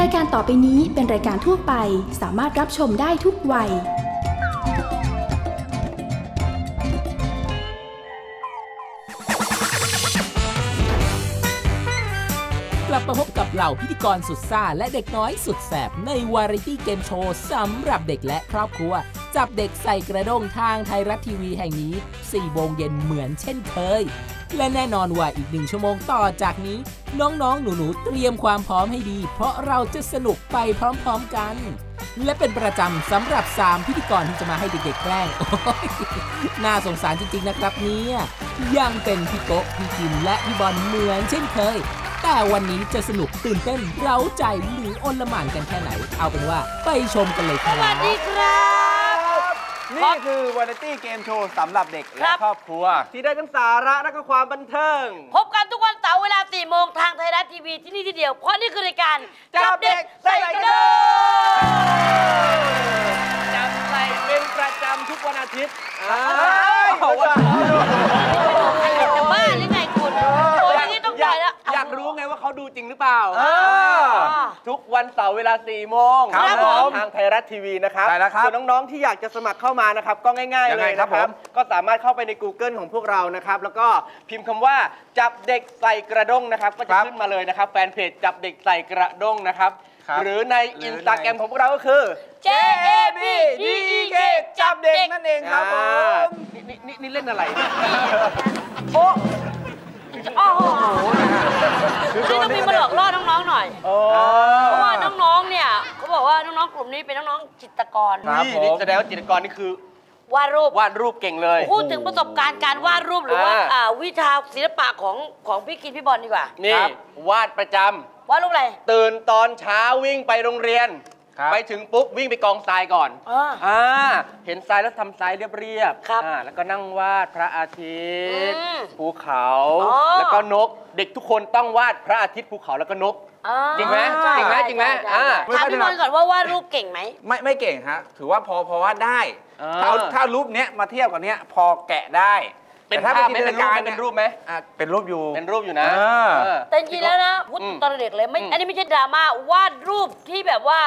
รายการต่อไปนี้เป็นรายการทั่วไปสามารถรับชมได้ทุกวัย กลับมาพบกับเหล่าพิธีกรสุดซ่าและเด็กน้อยสุดแสบในวาไรตี้เกมโชว์สำหรับเด็กและครอบครัว จับเด็กใส่กระด้งทางไทยรัฐทีวีแห่งนี้4โมงเย็นเหมือนเช่นเคย และแน่นอนว่าอีกหนึ่งชั่วโมงต่อจากนี้ น้องๆ หนูๆ เตรียมความพร้อมให้ดี เพราะเราจะสนุกไปพร้อมๆกัน และเป็นประจำสำหรับ 3 พิธีกรที่จะมาให้เด็กๆแกล้งน่าสงสารจริงๆนะครับเนี่ยยังเป็นพี่โกะพี่จิมและพี่บอลเหมือนเช่นเคยแต่วันนี้จะสนุกตื่นเต้นเร้าใจหรืออนละหมานกันแค่ไหน เอาเป็นว่าไปชมกันเลยครับ สวัสดีครับ นี่คือวาไรตี้เกมโชว์สำหรับเด็กคและรับครอบครัว ที่ได้ทั้งสาระและก็ความบันเทิง พบกันทุกวันเสาร์เวลา 4 โมงทางไทยรัฐทีวีที่นี่ที่เดียว เพราะนี่คือรายการจับเด็กใส่กระโดดจับใส่เป็นประจำทุกวันอาทิตย์อ้าอ้าวววันจะ ริงหรือเปล่าเออทุกวันเสาร์เวลา4โมงครับผมทางไทยรัฐทีวีนะครับใช่แล้วครับส่วนน้องๆที่อยากจะสมัครเข้ามานะครับ ก็ง่ายๆยังเลไงยครับนะครับผมก็สามารถเข้าไปใน Google ของพวกเรานะครับ แล้วก็พิมพ์คำว่าจับเด็กใส่กระด้งนะครับ ก็จะขึ้นมาเลยนะครับ แฟนเพจจับเด็กใส่กระด้งนะครับครับหรือในหรือในอินสตาแกรมของพวกเราก็คือ J A B D E K จับเด็กนั่นเองครับผอ่ามนี่นี่นี่เล่นอะไร โอ้ โหนี่ต้องมีมาหลอกล่อน้องๆหน่อยโอ้เพราะว่าน้องๆเนี่ยเขาบอกว่าน้องๆกลุ่มนี้เป็นน้องๆจิตรกรครับนี่ผมนี่แสดงว่าจิตรกรนี่คือวาดรูปวาดรูปเก่งเลย พูดถึงประสบการณ์การวาดรูปหรือว่าอ่าอ่าวิชาศิลปะของของพี่กินพี่บอลดีกว่านี่ครับวาดประจำวาดรูปอะไรตื่นตอนเช้าวิ่งไปโรงเรียนครับ ไปถึงปุ๊บวิ่งไปกองทรายก่อนอ่าอ่าเห็นทรายแล้วทำทรายเรียบๆครับอ่าแล้วก็นั่งวาดพระอาทิตย์อืมภูเขา อ๋อ แล้วก็นก เด็กทุกคนต้องวาดพระอาทิตย์ภูเขาแล้วก็นก อ่าจริงไหมใช่จริงไหมใช่จริงไหมใช่อ่าถามพี่บอลก่อนว่าวาดรูปเก่งไหม ไม่ไม่เก่งฮะ ถือว่าพอพอวาดได้อ่าถ้าเอาถ้ารูปเนี้ยมาเทียบกับเนี้ยพอแกะได้เป็นแต่ถ้ภาพไหมจิเป็นตรูปไหมยเป็นรูปไหมอะเป็นรูปอยู่ เป็นรูปอยู่นะอ่าเออ แต่จริงๆแล้วนะพูดอืมตอนเด็กเลยไม่ อืม อันนี้ไม่ใช่ดราม่าวาดรูปที่แบบว่า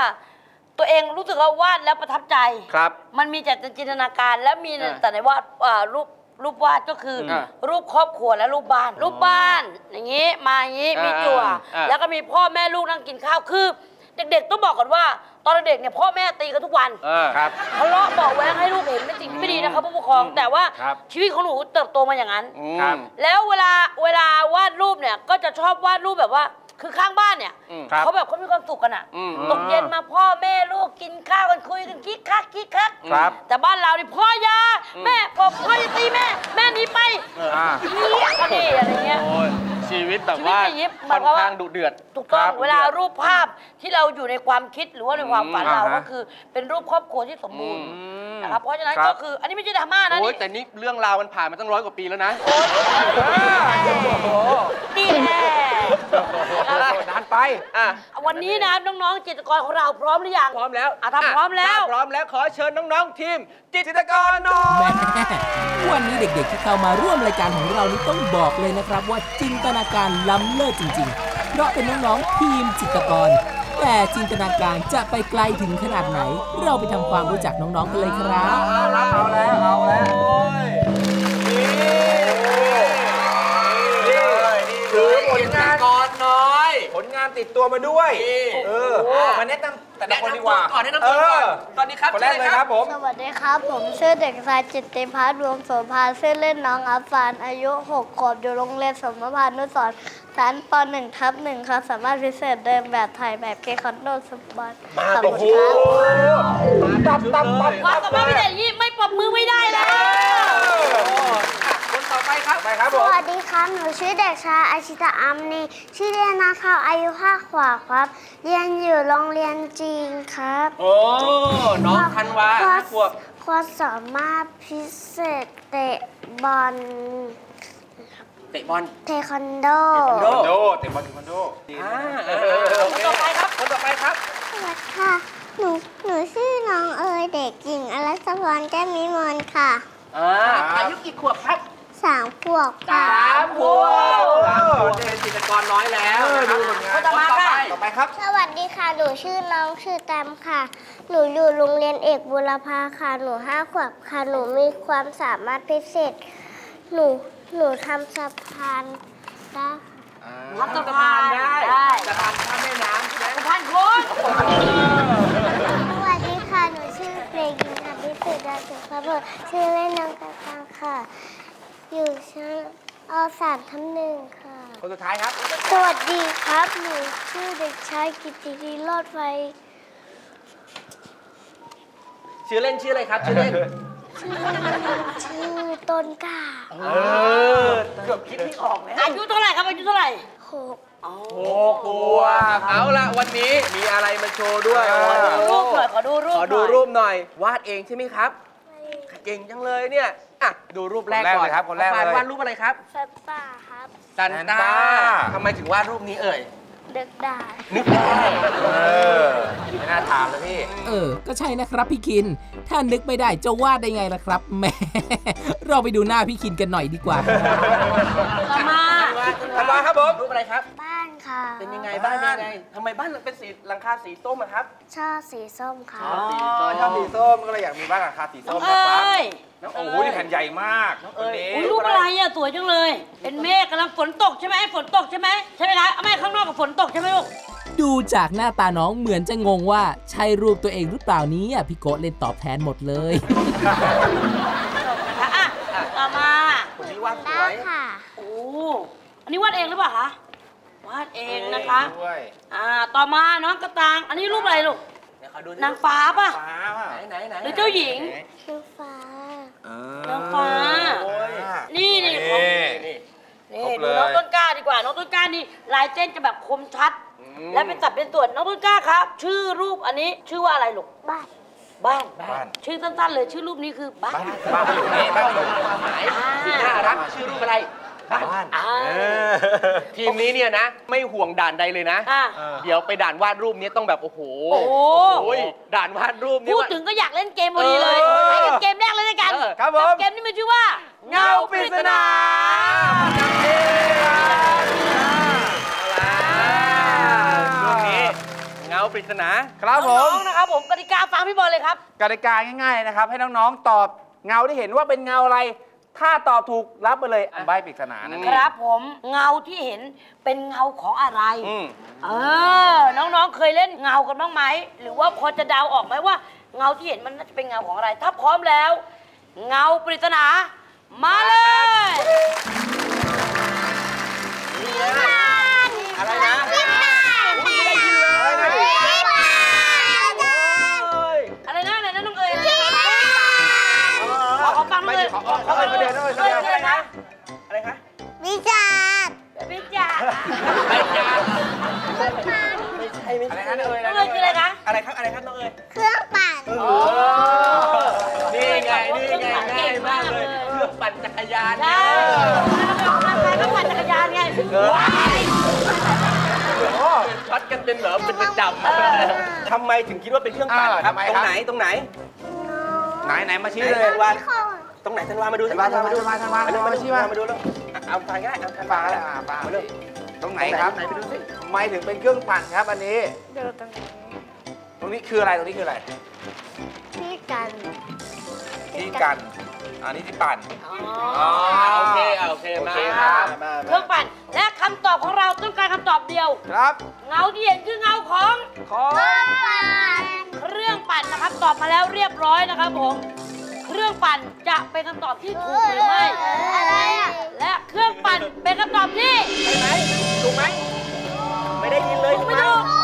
ตัวเองรู้สึกว่าวาดแล้วประทับใจ ครับ มันมีแต่จินตนาการและมีอ่าแต่ในวาดอ่ารูปรูปวาดก็คืออารูปครอบครัวและรูปบ้าน รูปบ้านอย่างนี้มาอย่างนี้มีจั่วอ่าอ่า แล้วก็มีพ่อแม่ลูกนั่งกินข้าวคือ เด็กๆต้องบอกก่อนว่า ตอนเด็กเนี่ยพ่อแม่ตีกันทุกวันอ่าครับ ทะเลาะเบาะแว้งให้ลูกเห็นเป็นสิ่งที่ไม่ดีนะครับผู้ปกครอง แต่ว่าครับ ชีวิตของหนูเติบโตมาอย่างนั้นอืมครับ แล้วเวลาเวลาวาดรูปเนี่ยก็จะชอบวาดรูปแบบว่า คือข้างบ้านเนี่ยอืมครับเขาแบบเขามีความสุขกันอะอืมตกเย็นมาพ่อแม่ลูกกินข้าวกันคุยกันคิกคักคิกคักครับแต่บ้านเรานี่พ่อยาแม่บอกพ่อจะตีแม่ แม่หนีไปอ่าเหี้ยก็ดีอะไรเงี้ยโอ้ยชีวิตแบบว่าชีวิตอย่างนี้หค่มาอยนความว่าข้างดุเดือดถูกต้องครับเวลารูปภาพที่เราอยู่ในความคิดหรือว่าในความฝันอืมเราอ่าฮะก็คือ เป็นรูปครอบครัวที่สมบูรณ์อืมนะครับเพราะฉะนั้นครับก็คืออันนี้ไม่ใช่ดราม่านะโอ้ยนี่แต่นี่เรื่องราวมันผ่านมาตั้งร้อยกว่าปีแล้วนะนี่แน่ นานไปอะวันนี้นะน้องๆจิตรกรของเราพร้อมหรือยังพร้อมแล้วอะถ้าพร้อมแล้วถ้าพร้อมแล้วขอเชิญน้องๆทีม จิตรกรหน้อแม่ยวันนี้เด็กๆที่เข้ามาร่วมรายการของเรานี่ต้องบอกเลยนะครับ ว่าจินตนาการล้ำเลิศจริง ๆ เพราะเป็นน้องๆทีมจิตรกร แต่จินตนาการจะไปไกลถึงขนาดไหน เราไปทำความรู้จักน้องๆกันเลยครับเอาแล้วเอาแล้วานติดตัวมาด้วย นี่ เออมาแนะนำแต่ละคนดีกว่าก่อนแนะนำตัวก่อนเตอนนี้ครับคนแรกเลยครับผม สวัสดีครับ ผมชื่อเด็กชายจิตติพัฒน์รวมโสภาชื่อเล่นน้องอัฟฟาน อายุ 6 ขวบอยู่โรงเรียนสมภารนุสรณ์ชั้นป .1 ทับ1ครับ สามารถพิเศษเดินแบบถ่ายแบบเคคอนโดสมบัติขอบโอ้คุโหณครับตับตับตับความสามารถพิเศษอย่างนี้ไม่ปรบมือไม่ได้แล้ว คนต่อไปครับไปครับผสมวัสดีครับ หนูชื่อเด็กชายอาชิตาอัมนีชื่อเรียนนะครับอายุ5ขวบครับ เรียนอยู่โรงเรียนจีนครับโอ้น้องธันวาควาห้าขวบความสามารถพิเศษเตะบอลเตะบอล เทควันโด เทควันโด โดเต็มบอลเต็มบอลโดอ่าคนต่อไปครับคนต่อไปครับสวัสดีค่ะ หนู หนูชื่อน้องเอ๋ยเด็กหญิงอรัสพรแก้มมิมลค่ะ อ่าอายุกี่ขวบครับ สามขวบค่ะ สามขวบสามขวบเป็นจิตรกรน้อยแล้วนะครับดูผลงานคนต่อมาค่ะต่อไปครับ สวัสดีดีค่ะ หนูชื่อน้องชื่อแตมค่ะ หนูอยู่โรงเรียนเอกบุรพาค่ะ หนูห้าขวบค่ะ หนูมีความสามารถพิเศษ หนู หนูทำสะพานได้ทำสะพานได้ได้สะพานข้ามแม่น้ำใช่ไหมสะพานโคนสวัสดีค่ะ หนูชื่อเด็กหญิงอภิสิทธิ์ดาสุขบุตรชื่อเล่นน้องกระตังค่ะ อยู่ชั้นอสามทับหนึ่งค่ะ คนสุดท้ายครับ สวัสดีครับ หนูชื่อเด็กชายกิตติดีรอดไฟชื่อเล่นชื่ออะไรครับชื่อเล่นชื่อต้นกล้าเออเกือบคิดไม่ออกแล้วอายุเท่าไหร่ครับอายุเท่าไหร่หกโอ้โหเอาละวันนี้มีอะไรมาโชว์ด้วยเออขอดูรูปหน่อยขอดูรูปขอดูหน่ยรูปหน่อย วาดเองใช่ไหมครับ เก่งจังเลยเนี่ย อะดูรูปแรกคนแรกก่อนเลยครับคนแรกปานเลยวาดรูปอะไรครับแฟตตาครับ ซันแซนต้า ต้าทำไมถึงวาดรูปนี้เอ่ย เด็กได้นึกได้เออไม่น่าถามเลยพี่ เออ ก็ใช่นะครับพี่คิน ถ้านึกไม่ได้จะวาดได้ไงล่ะครับแหม่ เราไปดูหน้าพี่คินกันหน่อยดีกว่าต่อมาธันวาครับผม รูปอะไรครับ บ้านค่ะเป็นยังไงบ้านเป็นยังไงทำไมบ้านเป็นสีหลังคาสีส้มอะครับ ชอบสีส้มค่ะสีอ๋ส้อมชอบสีส้มก็เลยอยากมีบ้านหลังคาสีน้ส้องมเอนะครับ้ย น้องโอ้เอ้โหยนี่แผ่นใหญ่มากน้องเอ้ยอุ้ยรูปอะไรอะสวยจังเลย เป็นเมฆกำลังฝนตกใช่ไหมฝนตกใช่ไหมใช่ไหมคะไม่ข้างนอกกับฝนตกใช่ไหมลูกดูจากหน้าตาน้องเหมือนจะงงว่าใช่รูปตัวเองหรือเปล่าเนี้พี่โกะเล่นตอบแทนหมดเลย นะคะอะต่อมาคนนี้วาดสได้วยค่ะ โอ้อันนี้วาดเองหรือเปล่าคะวาดเองนะคะ ด้วยอ่าต่อมาน้องกระตังอันนี้รูปอะไรลูก เดี๋ยวขอดูนางฟ้าป่ะ ฟ้าป่ะไหนไหนไหนหรือเจ้าหญิงชื่อฟ้า นางฟ้า โอ้ยนี่นี่นี่ของนี่นี่ ครบดูเลยน้องต้นกล้าดีกว่า น้องต้นกล้านี่ลายเส้นจะแบบคมชัด และเป็นสัดเป็นส่วนน้องต้นกล้าครับ ชื่อรูปอันนี้ชื่อว่าอะไรลูกบ้านบ้านบ้าน ชื่อสั้นๆเลยชื่อรูปนี้คือบ้านบ้านบ้านอยู่นี่บ้านอยู่ความหมายอ่าที่น่ารักชื่อรูปอะไร บ้านบ้านอ่าเออทีมนี้เนี่ยนะ ไม่ห่วงด่านใดเลยนะอ่าเออเดี๋ยวไปด่านวาดรูปนี้ต้องแบบ โอ้โหโอ้โหโอ้ยด่านวาดรูปนี้พูดว่าถึงก็อยากเล่นเกมพอดีเลยเออไปกันเกมแรกเลยด้วยกันเออครับผมเกมนี้มันชื่อว่า เงาปริศนาช่วงนี้เงาปริศนาครับผน้มองๆนะครับผมกติกาฟังพี่บอลเลยครับกติกาง่ายๆนะครับ ให้น้องๆตอบเงาที่เห็นว่าเป็นเงาอะไร ถ้าตอบถูกรับไปเลยอันใบปริศนานั่นเอคงรับผมเงาที่เห็นเป็นเงาของอะไรอืม เออ น้องๆเคยเล่นเงากันบ้างไหม หรือว่าพอจะเดาออกไหมว่า เงาที่เห็นมันน่าจะเป็นเงาของอะไร ถ้าพร้อมแล้ว เงาปริศนามาเลยอะไรนะอ เขอขอขอประเด็นด้วยนอะไรนะอะไรคะวิจารพิจารไม่ใช่ไม่ใช่อะไรใช่นะเอ่ยน้องเอ๋ยคืออะไรคะอะไรครับอะไรครับน้องเอ๋ยเครื่องปั่นนี่ไงนี่ไงง่ายมากเลยเครื่องปั่นจักรยานใช่แล้วก็ปั่นจักรยานไงว้ายช็อตกันเป็นเหรอเป็นประจำทำไมถึงคิดว่าเป็นเครื่องปั่นครับตรงไหนตรงไหน ไหนไหนมาชี้เลยธันวา ตรงไหนธันวามาดูธันวาธันวาธันวาธันวามาดูธันวามาชี้ชี้มามามาดูแล้วเอาไปก็ได้เอาปลาก็อะไรได้อะปลามาเร็วตรงไหนครับไหนไปดูสิทำไมถึงเป็นเครื่องปั่นครับอันนี้ดูตรงนี้ตรงนี้คืออะไรตรงนี้คืออะไรที่กันที่กันอันนี้ที่ปั่นอ๋อโอเคโอเคมาโอเคครับมาเครื่องปั่นและคำตอบของเราต้องการคำตอบเดียวครับ เงาที่เห็นคือเงาของของเครื่องปั่นนะครับตอบมาแล้วเรียบร้อยนะครับผม เครื่องปั่นจะเป็นคำตอบที่ถูกหรือไม่ อะไรอะ และเครื่องปั่นเป็นคำตอบที่ใช่ไหมถูกไหม ไม่ได้ยินเลยถูถูกกไม่ไหม ถูกถูก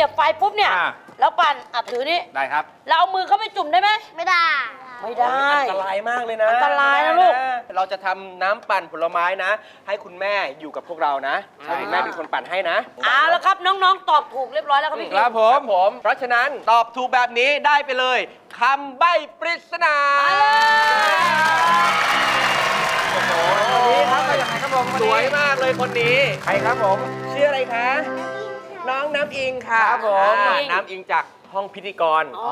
สมมติเราเสียบไฟปุ๊บเนี่ย อ่า แล้วปั่นอะถือนี่ได้ครับ เราเอามือเข้าไปจุ่มได้ไหมไม่ได้ไม่ไม่ได้ อันตรายมากเลยนะอันตรายนะลูก เราจะทำน้ำปั่นผลไม้นะ ให้คุณแม่อยู่กับพวกเรานะใช่คุณแม่เป็นคนปั่นให้นะเอาละครับน้องๆตอบถูกเรียบร้อยแล้วครับพี่คกิ๊รักบผมผม เพราะฉะนั้นตอบถูกแบบนี้ได้ไปเลยคำใบ้ปริศนามาเลยวันนี้ครับมาจากไหนครับผมวันสนี้วยมากเลยคนนี้ ใครครับผมชื่ออะไรคะ น้องน้ำอิงค่ะครับผม อ่าน้ำอิงจากห้องพิธีกรอ๋อ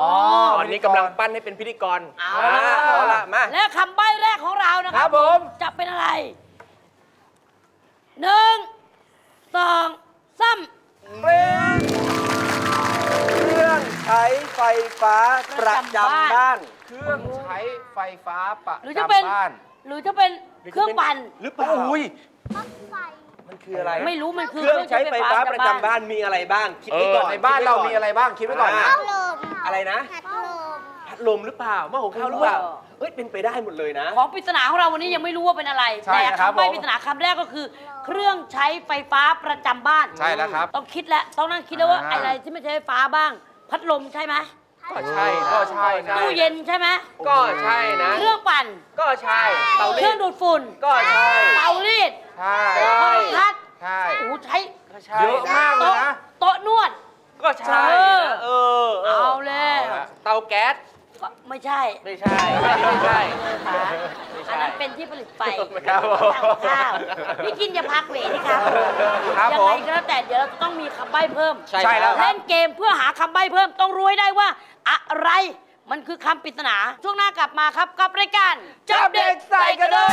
ตอนนี้กำลังปั้นให้เป็นพิธีกรเอาละครับเอาละมา และคำใบ้แรกของเรานะคครัรับบผม จะเป็นอะไรหนึ่งสองสามเครื่องใช้ไฟฟ้าประจำบ้าน เครื่องใช้ไฟฟ้าประหรือจะเป็น จำบ้าน หรือจะเป็นเครื่องปั่น หรือเปล่าอุ้ยมัน คืออะไรไม่รู้มันคือเครื่องใช้ไฟฟ้าประจำบ้านมีอะไรบ้าง คิดเอไว้อก่อนในบ้านคิดเราไว้ก่มีอะไรบ้างคิดไว้ก่อนนะลมอะไรนะพัดลมพัดลมหรือเปล่าหม้อหุงข้าวหรือเปล่าเอ้ยเป็นไปได้หมดเลยนะ ของปริศนาของเราวันนี้ยังไม่รู้ว่าเป็นอะไรใช่แต่ครับคำใบ้ผมปริศนาคำแรกก็คือ เครื่องใช้ไฟฟ้าประจำบ้าน ใช่แล้วครับ ต้องคิดแล้วต้องนั่งคิดแล้วว่าอ่าอะไรที่ไม่ใช้ไฟฟ้าบ้าง พัดลมใช่ไหมก็ใช่ก็ใช่ใช่ตู้เย็นใช่ไหมก็ใช่นะ เครื่องปั่นก็ใช่เตาเครีรื่องดดูดฝุ่นก็ใช่เตารีด ใช่โทรทัศน์ใช่โอ้โหใช้ก็ใช่เยอะมากเลยโต๊ะนะโต๊ะนวด ก็ใช่เออเออเอเอาอเลยเอาละเตาแก๊สก็ไม่ใช่ ไม่ใช่ไม่ใช่ค่ะไม่ใช่อันนั้นเป็นที่ผลิตไฟครับผมทำข้าวพี่กินอย่าพักเวทนี่ครับครับยัผไงมก็แล้วแต่เดี๋ยวเราจะต้องมีคำใบ้เพิ่มใช่ใช่แล้วเล่นเกมเพื่อหาคำใบ้เพิ่มต้องรู้ให้ได้ว่า อะไร มันคือคำปริศนา ช่วงหน้ากลับมาครับกับรายการจับเด็กใส่กระโดด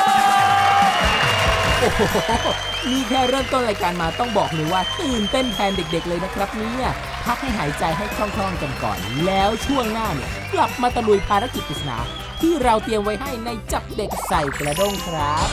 โอ้โหนี่แค่เริ่มต้นรายการมาต้องบอกเลยว่าตื่นเต้นแทนเด็กๆเลยนะครับเนี่ยพักให้หายใจให้คล่องๆกันก่อน แล้วช่วงหน้าเนี่ยกลับมาตะลุยภารกิจปริศนา ที่เราเตรียมไว้ให้ในจับเด็กใส่กระด้งครับ